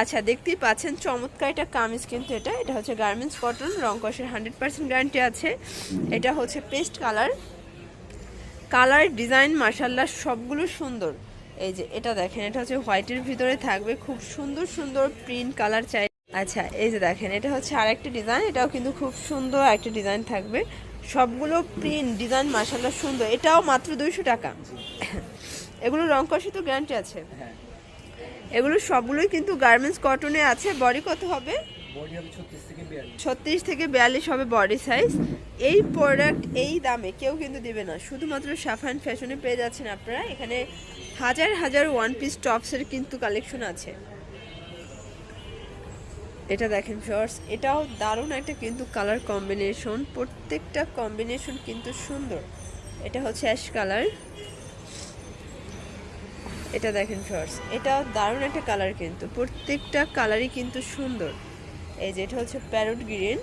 আচ্ছা দেখতেই পাচ্ছেন, চমৎকার এটা কামিজ কিন্তু এটা। এটা হচ্ছে গার্মেন্টস কটন রং কষের হান্ড্রেড পার্সেন্ট গ্যারান্টি আছে। এটা হচ্ছে পেস্ট কালার কালার ডিজাইন মার্শাল্লাহ সবগুলো সুন্দর। এই যে, এটা দেখেন, এটা হচ্ছে হোয়াইটের ভিতরে থাকবে। খুব সুন্দর সুন্দর প্রিন্ট কালার চাই। আচ্ছা এই যে দেখেন, এটা হচ্ছে আরেকটা ডিজাইন এটাও কিন্তু খুব সুন্দর একটা ডিজাইন থাকবে। সবগুলো প্রিন্ট ডিজাইন মার্শাল্লাহ সুন্দর। এটাও মাত্র দুইশো টাকা। এগুলো রং কষে তো গ্যারান্টি আছে। হ্যাঁ। এগুলো সবগুলোই কিন্তু গার্মেন্টস কটনে আছে। বডি কত হবে? ছত্রিশ থেকে বিয়াল্লিশ। হবে বডি সাইজ এই প্রোডাক্ট এই দামে কেউ কিন্তু দিবে না। শুধুমাত্র সাফান ফ্যাশনে পেয়ে যাচ্ছেন আপনারা। এখানে হাজার হাজার ওয়ান পিস টপসের কিন্তু কালেকশন আছে। এটা দেখেন শর্টস এটাও দারুণ একটা কিন্তু কালার কম্বিনেশন প্রত্যেকটা কম্বিনেশন কিন্তু সুন্দর। এটা হচ্ছে অ্যাশ কালার এটা দেখেন শর্টস এটাও দারুণ একটা কালার কিন্তু। প্রত্যেকটা কালারই কিন্তু সুন্দর। এই যে এটা হচ্ছে প্যারট গ্রিন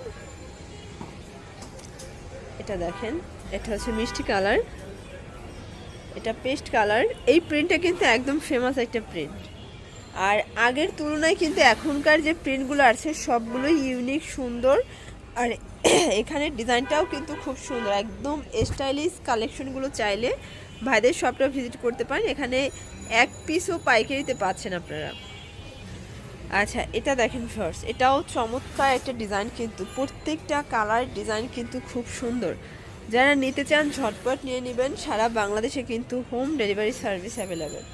এটা দেখেন, এটা হচ্ছে মিষ্টি কালার এটা পেস্ট কালার এই প্রিন্টটা কিন্তু একদম ফেমাস একটা প্রিন্ট আর আগের তুলনায় কিন্তু এখনকার যে প্রিন্টগুলো আছে, সবগুলোই ইউনিক সুন্দর। আর এখানে ডিজাইনটাও কিন্তু খুব সুন্দর। একদম স্টাইলিশ কালেকশনগুলো চাইলে ভাইদের শপটা ভিজিট করতে পারেন। এখানে এক পিসও পাইকারিতে পাচ্ছেন আপনারা। আচ্ছা এটা দেখেন ফার্স্ট এটাও চমৎকার একটা ডিজাইন কিন্তু, প্রত্যেকটা কালার ডিজাইন কিন্তু খুব সুন্দর। যারা নিতে চান, ঝটপট নিয়ে নেবেন। সারা বাংলাদেশে কিন্তু হোম ডেলিভারি সার্ভিস অ্যাভেলেবেল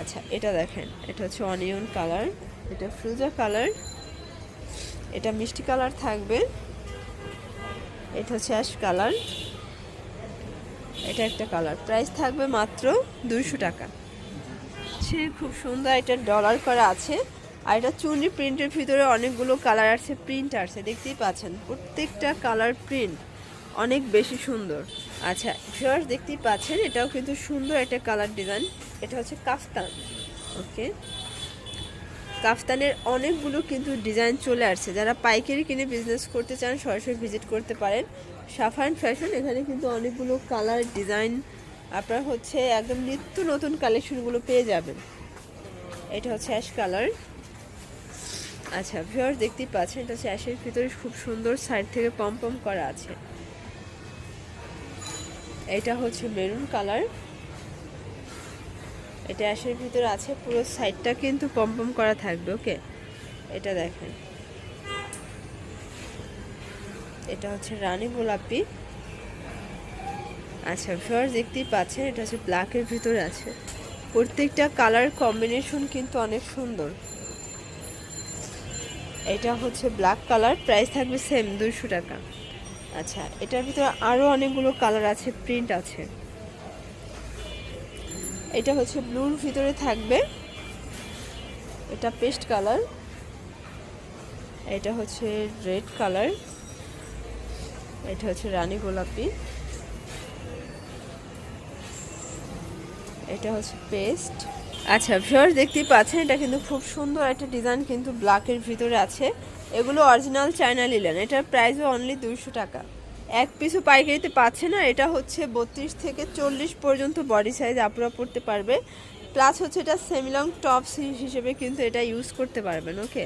আচ্ছা এটা দেখেন, এটা হচ্ছে অনিয়ন কালার এটা ফ্রুজা কালার এটা মিষ্টি কালার থাকবে। এটা হচ্ছে অ্যাশ কালার এটা একটা কালার। প্রাইস থাকবে মাত্র দুইশো টাকা। সে খুব সুন্দর এটা ডলার করা আছে। আর এটা চুনরি প্রিন্টের ভিতরে অনেকগুলো কালার আছে, প্রিন্ট আছে, দেখতেই পাচ্ছেন। প্রত্যেকটা কালার প্রিন্ট অনেক বেশি সুন্দর। আচ্ছা ভিউয়ার্স দেখতেই পাচ্ছেন, এটাও কিন্তু সুন্দর একটা কালার ডিজাইন। এটা হচ্ছে কাফতান। ওকে। কাফতানের অনেকগুলো কিন্তু ডিজাইন চলে আসছে। যারা পাইকারি কিনে বিজনেস করতে চান, সরাসরি ভিজিট করতে পারেন। সাফান ফ্যাশন, এখানে কিন্তু অনেকগুলো কালার ডিজাইন আপনার হচ্ছে একদম নিত্য নতুন কালেকশনগুলো পেয়ে যাবেন। এটা হচ্ছে অ্যাশ কালার। আচ্ছা ভিউয়ার্স দেখতেই পাচ্ছেন, এটা হচ্ছে অ্যাশের ভিতরে খুব সুন্দর সাইড থেকে পম পম করা আছে। এটা হচ্ছে মেরুন কালার। এটা অ্যাশের ভিতরে আছে, পুরো সাইডটা কিন্তু পম পম করা থাকবে ওকে এটা দেখেন। এটা হচ্ছে রানী গোলাপি। আচ্ছা ভিউয়ার্স দেখতেই পাচ্ছেন, এটা হচ্ছে ব্ল্যাকের ভিতরে আছে। প্রত্যেকটা কালার কম্বিনেশন কিন্তু অনেক সুন্দর। এটা হচ্ছে ব্ল্যাক কালার প্রাইস থাকবে সেম দুইশো টাকা। আচ্ছা এটার ভিতরে আরও অনেকগুলো কালার আছে প্রিন্ট আছে। এটা হচ্ছে ব্লুর ভিতরে থাকবে। এটা পেস্ট কালার এটা হচ্ছে রেড কালার এটা হচ্ছে রানী গোলাপি। এটা হচ্ছে পেস্ট। আচ্ছা ভিউয়ার্স দেখতেই পাচ্ছেন, এটা কিন্তু খুব সুন্দর একটা ডিজাইন কিন্তু ব্ল্যাকের ভিতরে আছে। এগুলো অরিজিনাল চায়না লিলেন এটার প্রাইসও অনলি দুইশো টাকা। এক পিসও পাইকারিতে পাচ্ছে না, এটা হচ্ছে বত্রিশ থেকে চল্লিশ পর্যন্ত বডি সাইজ আপনারা পড়তে পারবে। প্লাস হচ্ছে এটা সেমিলং টপস হিসেবে কিন্তু এটা ইউজ করতে পারবেন ওকে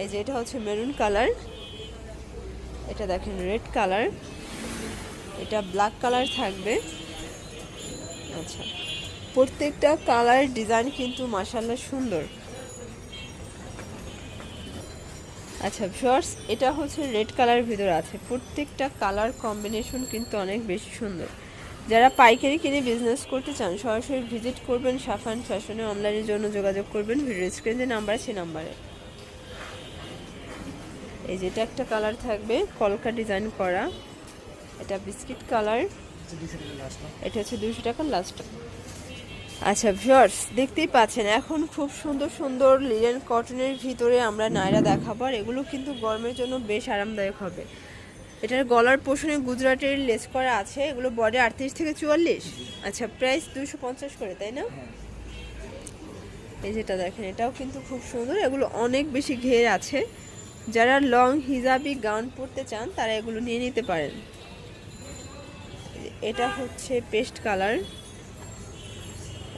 এই যে এটা হচ্ছে মেরুন কালার এটা দেখেন রেড কালার এটা ব্ল্যাক কালার থাকবে। আচ্ছা। প্রত্যেকটা কালার ডিজাইন কিন্তু মাসাল্লাহ সুন্দর। আচ্ছা ভিউয়ার্স এটা হচ্ছে রেড কালারের ভিতরে আছে। প্রত্যেকটা কালার কম্বিনেশন কিন্তু অনেক বেশি সুন্দর। যারা পাইকারি কিনে বিজনেস করতে চান, সরাসরি ভিজিট করবেন সাফান ফ্যাশনে অনলাইনের জন্য যোগাযোগ করবেন। ভিডিও স্ক্রিন নাম্বার আছে নাম্বারে এই যেটা একটা কালার থাকবে কলকা ডিজাইন করা। এটা বিস্কিট কালার। এটা হচ্ছে দুশো টাকার লাস্ট আচ্ছা ভিওর্স দেখতেই পাচ্ছেন এখন খুব সুন্দর সুন্দর লিলেন কটনের ভিতরে আমরা নায়রা দেখাবো আর এগুলো কিন্তু গরমের জন্য বেশ আরামদায়ক হবে। এটার গলার পোষণে গুজরাটের লেস করা আছে এগুলো বডি আটত্রিশ থেকে চুয়াল্লিশ। আচ্ছা প্রাইস দুশো পঞ্চাশ করে তাই না? হ্যাঁ। এই যেটা দেখেন এটাও কিন্তু খুব সুন্দর এগুলো অনেক বেশি ঘের আছে। যারা লং হিজাবি গাউন পরতে চান, তারা এগুলো নিয়ে নিতে পারেন। এটা হচ্ছে পেস্ট কালার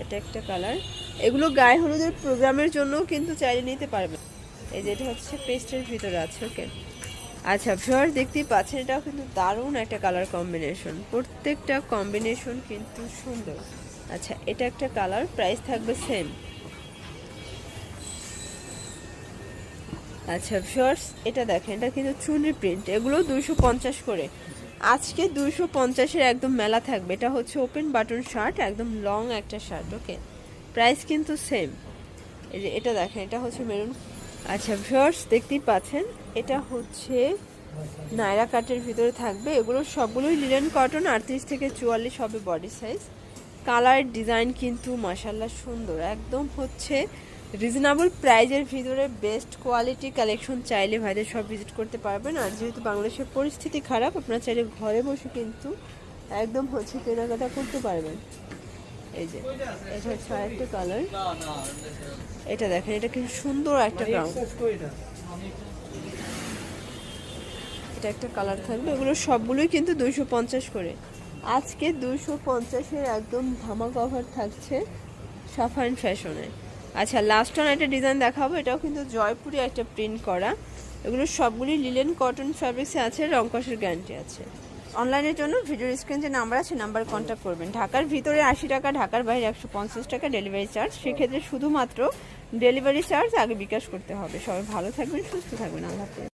এটা একটা কালার এগুলো গায়ে হলুদের প্রোগ্রামের জন্য কিন্তু চাইলে নিতে পারবেন। এই যে এটা হচ্ছে পেস্টের ভিতরে আছে ওকে আচ্ছা ভিউয়ার দেখতেই পাচ্ছেন, এটাও কিন্তু দারুণ একটা কালার কম্বিনেশন প্রত্যেকটা কম্বিনেশন কিন্তু সুন্দর। আচ্ছা এটা একটা কালার প্রাইস থাকবে সেম আচ্ছা ভিউয়ার্স এটা দেখেন, এটা কিন্তু চুনি প্রিন্ট এগুলো দুইশো পঞ্চাশ করে। আজকে দুইশো পঞ্চাশের একদম মেলা থাকবে। এটা হচ্ছে ওপেন বাটন শার্ট একদম লং একটা শার্ট ওকে প্রাইস কিন্তু সেম এটা দেখেন, এটা হচ্ছে মেরুন আচ্ছা ভিউয়ার্স দেখতেই পাচ্ছেন, এটা হচ্ছে নায়রা কাটের ভিতরে থাকবে। এগুলো সবগুলোই লিলেন কটন আটত্রিশ থেকে চুয়াল্লিশ হবে বডি সাইজ কালার ডিজাইন কিন্তু মাসাল্লাহ সুন্দর। একদম হচ্ছে রিজনেবল প্রাইজের ভিতরে বেস্ট কোয়ালিটি কালেকশন চাইলে ভাইদের সব ভিজিট করতে পারবেন। আর যেহেতু বাংলাদেশের পরিস্থিতি খারাপ, আপনারা চাইলে ঘরে বসে কিন্তু একদম হচ্ছে কেনাকাটা করতে পারবেন। এই যে, এটা হচ্ছে আরেকটা কালার এটা দেখেন, এটা কিন্তু সুন্দর একটা গ্রাউন্ড এটা একটা কালার থাকবে, এগুলো সবগুলোই কিন্তু দুইশো পঞ্চাশ করে। আজকে দুইশো পঞ্চাশের একদম ধামাক অফার থাকছে সাফাইন ফ্যাশনে আচ্ছা লাস্ট ওয়ান একটা ডিজাইন দেখাবো, এটাও কিন্তু জয়পুরি একটা প্রিন্ট করা। এগুলো সবগুলি লিলেন কটন ফ্যাব্রিক্সে আছে, রংকশের গ্যারান্টি আছে। অনলাইনের জন্য ভিডিও স্ক্রিন যে নাম্বার আছে নাম্বার কন্ট্যাক্ট করবেন। ঢাকার ভিতরে আশি টাকা, ঢাকার বাইরে একশো পঞ্চাশ টাকা ডেলিভারি চার্জ সেক্ষেত্রে শুধুমাত্র ডেলিভারি চার্জ আগে বিকাশ করতে হবে। সবাই ভালো থাকবেন, সুস্থ থাকবেন। আল্লাহ